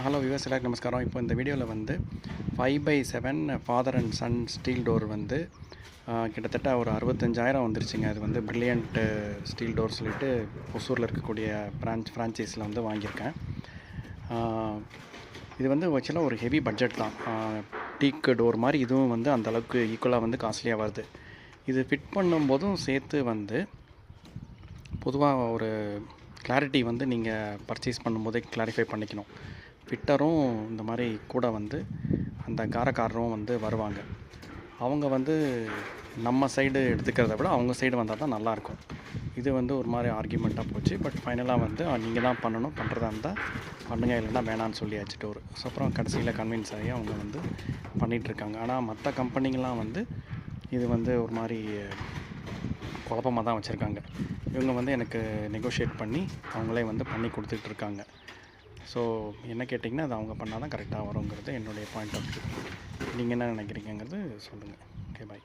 Hello விவஸ் எல்லாருக்கு நமஸ்காரம். இப்போ இந்த வீடியோவில் வந்து five by seven father and son steel door வந்து கிட்டத்தட்ட ஒரு அறுபத்தஞ்சாயிரம் வந்துருச்சுங்க. அது வந்து பிரில்லியண்ட்டு ஸ்டீல் டோர் சொல்லிட்டு ஒசூரில் இருக்கக்கூடிய பிரான்ச் ஃப்ரான்ச்சைஸில் வந்து வாங்கியிருக்கேன். இது வந்து ஆக்சுவலாக ஒரு ஹெவி பட்ஜெட் தான். டீக் டோர் மாதிரி இதுவும் வந்து அந்தளவுக்கு ஈக்குவலாக வந்து காஸ்ட்லியாக வருது. இது ஃபிட் பண்ணும்போதும் சேர்த்து வந்து பொதுவாக ஒரு கிளாரிட்டி வந்து நீங்கள் பர்ச்சேஸ் பண்ணும்போதே கிளாரிஃபை பண்ணிக்கணும். ஃபிட்டரும் இந்த மாதிரி கூட வந்து அந்த காரக்காரரும் வந்து வருவாங்க. அவங்க வந்து நம்ம சைடு எடுத்துக்கிறத விட அவங்க சைடு வந்தால் தான் நல்லாயிருக்கும் இது வந்து ஒரு மாதிரி ஆர்கியூமெண்ட்டாக போச்சு. பட் ஃபைனலாக வந்து நீங்கள் தான் பண்ணணும். பண்ணுறதா இருந்தால் பண்ணுங்க. இல்லைன்னா வேணான்னு சொல்லியாச்சு டோர் ஸோ அப்புறம் கடைசியில் கன்வின்ஸ் ஆகி அவங்க வந்து பண்ணிகிட்ருக்காங்க ஆனால் மற்ற கம்பெனிங்கெலாம் வந்து இது வந்து ஒரு மாதிரி குழப்பமாக தான் வச்சுருக்காங்க. இவங்க வந்து எனக்கு நெகோஷியேட் பண்ணி அவங்களே வந்து பண்ணி கொடுத்துட்ருக்காங்க ஸோ என்ன கேட்டிங்கன்னா அது அவங்க பண்ணால் தான் கரெக்டாக வருங்கிறது என்னுடைய பாயிண்ட் ஆஃப் வியூ நீங்கள் என்ன நினைக்கிறீங்கிறது சொல்லுங்கள் ஓகே பாய்